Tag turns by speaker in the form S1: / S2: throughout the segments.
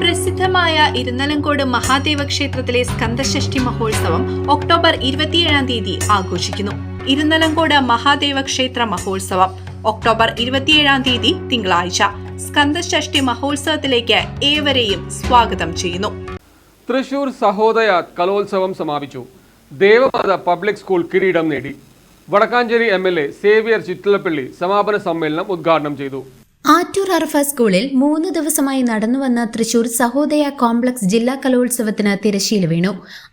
S1: പ്രസിദ്ധമായ ഇരുന്നലങ്കോട് മഹാദേവ ക്ഷേത്രത്തിലെ സ്കന്ദഷഷ്ഠി മഹോത്സവം ഒക്ടോബർ ഇരുപത്തിയേഴാം തീയതി ആഘോഷിക്കുന്നു. ഇരുന്നലങ്കോട് മഹാദേവ ക്ഷേത്ര മഹോത്സവം ഒക്ടോബർ ഇരുപത്തിയേഴാം തീയതി തിങ്കളാഴ്ച. സ്കന്ദഷഷ്ഠി മഹോത്സവത്തിലേക്ക് ഏവരെയും സ്വാഗതം ചെയ്യുന്നു.
S2: തൃശൂർ സഹോദയ കലോത്സവം സമാപിച്ചു. ദേവമാത പബ്ലിക് സ്കൂൾ കിരീടം നേടി. Vadakkanchery M L A Xavier Chittilappilly സമാപന സമ്മേളനം ഉദ്ഘാടനം ചെയ്തു.
S3: ആറ്റൂർ അറഫ സ്കൂളിൽ മൂന്ന് ദിവസമായി നടന്നുവന്ന തൃശൂർ സഹോദയ കോംപ്ലക്സ് ജില്ലാ കലോത്സവത്തിന് തിരശീല വീണു.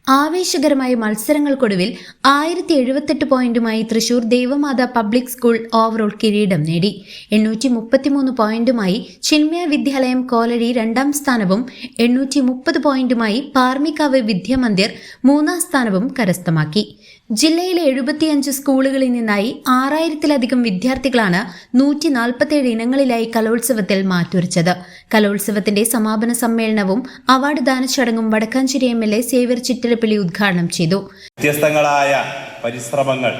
S3: ആവേശകരമായ മത്സരങ്ങൾക്കൊടുവിൽ ആയിരത്തി എഴുപത്തെട്ട് പോയിന്റുമായി Thrissur Devamatha public school overall കിരീടം നേടി. എണ്ണൂറ്റി മുപ്പത്തിമൂന്ന് പോയിന്റുമായി ചിന്മയ വിദ്യാലയം കോലഴി രണ്ടാം സ്ഥാനവും എണ്ണൂറ്റി മുപ്പത് പോയിന്റുമായി പാർമിക്കാവ് വിദ്യാമന്ദിർ മൂന്നാം സ്ഥാനവും കരസ്ഥമാക്കി. ജില്ലയിലെ എഴുപത്തിയഞ്ച് സ്കൂളുകളിൽ നിന്നായി ആറായിരത്തിലധികം വിദ്യാർത്ഥികളാണ് നൂറ്റി നാൽപ്പത്തിയേഴ് ഇനങ്ങളിലായി കലോത്സവത്തിൽ മാറ്റുരച്ചത്. കലോത്സവത്തിന്റെ സമാപന സമ്മേളനവും അവാർഡ് ദാന ചടങ്ങും Vadakkanchery M L A Xavier Chittilappilly ഉദ്ഘാടനം ചെയ്തു.
S4: വ്യത്യസ്തങ്ങളായ പരിശ്രമങ്ങൾ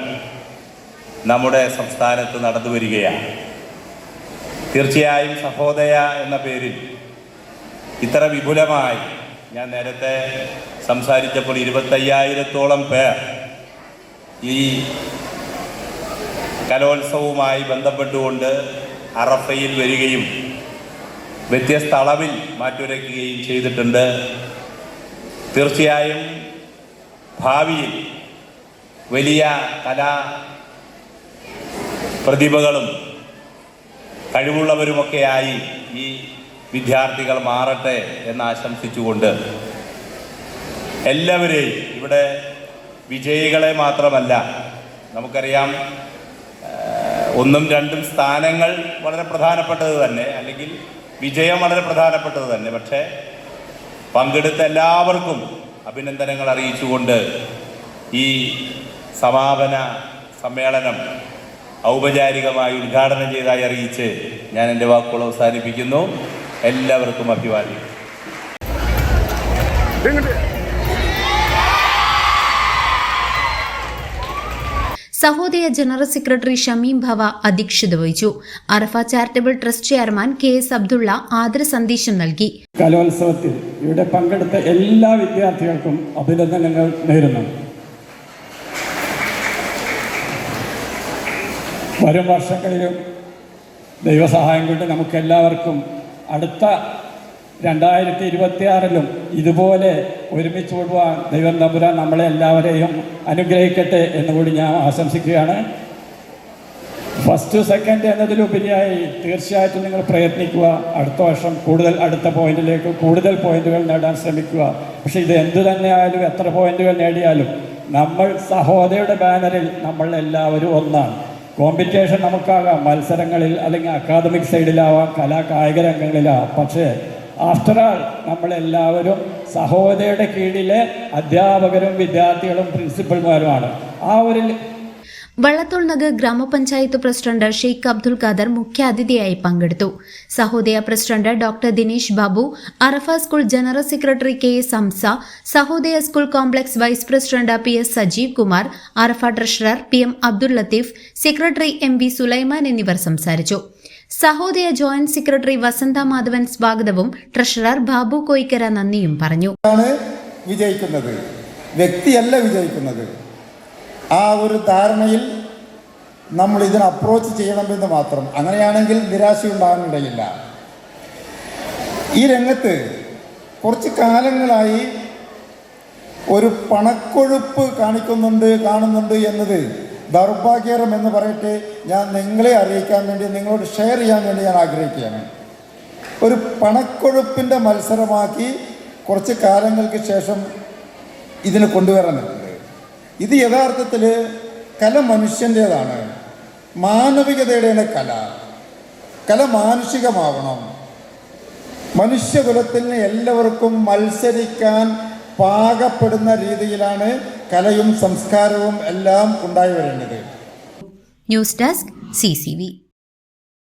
S4: നമ്മുടെ സംസ്ഥാനത്ത് നടന്നു വരികയാണ്. തീർച്ചയായും സഹോദയ എന്ന പേരിൽ ഇത്ര വിപുലമായി ഞാൻ നേരത്തെ സംസാരിച്ചപ്പോൾ ഇരുപത്തയ്യായിരത്തോളം പേർ ഈ കലോത്സവവുമായി ബന്ധപ്പെട്ടുകൊണ്ട് അറഫയിൽ വരികയും വ്യത്യസ്ത അളവിൽ മാറ്റുരയ്ക്കുകയും ചെയ്തിട്ടുണ്ട്. തീർച്ചയായും ഭാവിയിൽ വലിയ കലാ പ്രതിഭകളും കഴിവുള്ളവരുമൊക്കെയായി ഈ വിദ്യാർത്ഥികൾ മാറട്ടെ എന്ന് ആശംസിച്ചുകൊണ്ട് എല്ലാവരെയും ഇവിടെ വിജയികളെ മാത്രമല്ല നമുക്കറിയാം ഒന്നും രണ്ടും സ്ഥാനങ്ങൾ വളരെ പ്രധാനപ്പെട്ടത് തന്നെ അല്ലെങ്കിൽ വിജയം വളരെ പ്രധാനപ്പെട്ടത് തന്നെ. പക്ഷേ പങ്കെടുത്ത എല്ലാവർക്കും അഭിനന്ദനങ്ങൾ അറിയിച്ചുകൊണ്ട് ഈ സമാപന സമ്മേളനം ഔപചാരികമായി ഉദ്ഘാടനം ചെയ്തതായി അറിയിച്ച് ഞാൻ എന്റെ വാക്കുകൾ അവസാനിപ്പിക്കുന്നു. എല്ലാവർക്കും അഭിവാദ്യം.
S3: സഹോദയ ജനറൽ സെക്രട്ടറി ഷമീം ഭവ അധ്യക്ഷത വഹിച്ചു. Arafa charitable trust chairman K S Abdulla ആദര സന്ദേശം നൽകി.
S5: കലോത്സവത്തിൽ ഇവിടെ പങ്കെടുത്ത എല്ലാ വിദ്യാർത്ഥികൾക്കും അഭിനന്ദനങ്ങൾ നേരുന്നു. വരും വർഷങ്ങളിലും ദൈവസഹായം കൊണ്ട് നമുക്കെല്ലാവർക്കും അടുത്ത രണ്ടായിരത്തി ഇരുപത്തിയാറിലും ഇതുപോലെ ഒരുമിച്ച് കൂടുവാൻ ദൈവം തമ്പുരാൻ നമ്മളെ എല്ലാവരെയും അനുഗ്രഹിക്കട്ടെ എന്നുകൂടി ഞാൻ ആശംസിക്കുകയാണ്. ഫസ്റ്റ് സെക്കൻഡ് എന്നതിലുപരിയായി തീർച്ചയായിട്ടും നിങ്ങൾ പ്രയത്നിക്കുക. അടുത്ത വർഷം കൂടുതൽ അടുത്ത പോയിന്റിലേക്ക് കൂടുതൽ പോയിന്റുകൾ നേടാൻ ശ്രമിക്കുക. പക്ഷേ ഇത് എന്തു തന്നെയായാലും എത്ര പോയിന്റുകൾ നേടിയാലും നമ്മൾ സഹോദരയുടെ ബാനറിൽ നമ്മൾ എല്ലാവരും ഒന്നാണ്. കോമ്പറ്റീഷൻ നമുക്കാകാം. മത്സരങ്ങളിൽ അല്ലെങ്കിൽ അക്കാദമിക് സൈഡിലാവാം കലാ കായിക രംഗങ്ങളിലാവാം. പക്ഷേ ആഫ്റ്റർ ആൾ നമ്മളെല്ലാവരും സഹോദരയുടെ കീഴിലെ അധ്യാപകരും വിദ്യാർത്ഥികളും പ്രിൻസിപ്പൽമാരുമാണ്. ആ ഒരു
S3: വള്ളത്തോൾ നഗർ ഗ്രാമപഞ്ചായത്ത് പ്രസിഡന്റ് ഷെയ്ഖ് അബ്ദുൽ ഖാദർ മുഖ്യാതിഥിയായി പങ്കെടുത്തു. Sahodaya president doctor Dinesh Babu Arafa school general secretary K S Hamza Sahodaya school complex vice president P S Sajeev Kumar Arafa treasurer P M Abdul Latheef secretary M V Sulaiman എന്നിവർ സംസാരിച്ചു. Sahodaya joint secretary Vasantha Madhavan സ്വാഗതവും treasurer Babu Koickara നന്ദിയും പറഞ്ഞു.
S6: വിജയിക്കുന്നത്. വ്യക്തിയല്ല വിജയിക്കുന്നത്. ആ ഒരു ധാരണയിൽ നമ്മൾ ഇതിന് അപ്രോച്ച് ചെയ്യണമെന്ന് മാത്രം. അങ്ങനെയാണെങ്കിൽ നിരാശയുണ്ടാകാനിടയില്ല ഈ രംഗത്ത് കുറച്ച് കാലങ്ങളായി ഒരു പണക്കൊഴുപ്പ് കാണിക്കുന്നുണ്ട് കാണുന്നുണ്ട് എന്നത് ദൗർഭാഗ്യകരം എന്ന് പറയട്ടെ ഞാൻ നിങ്ങളെ അറിയിക്കാൻ വേണ്ടി നിങ്ങളോട് ഷെയർ ചെയ്യാൻ വേണ്ടി ഞാൻ ആഗ്രഹിക്കുകയാണ്. ഒരു പണക്കൊഴുപ്പിന്റെ മത്സരമാക്കി കുറച്ച് കാലങ്ങൾക്ക് ശേഷം ഇതിനെ കൊണ്ടുവരാനുണ്ട് ഇത് യഥാർത്ഥത്തിൽ കല മനുഷ്യന്റേതാണ് മാനവികതയുടെയാണ് കല. കല മാനുഷികമാവണം. മനുഷ്യകുലത്തിന് എല്ലാവർക്കും മത്സരിക്കാൻ പാകപ്പെടുന്ന രീതിയിലാണ് കലയും സംസ്കാരവും എല്ലാം ഉണ്ടായി വരേണ്ടത്
S3: ന്യൂസ് ഡെസ്ക് സി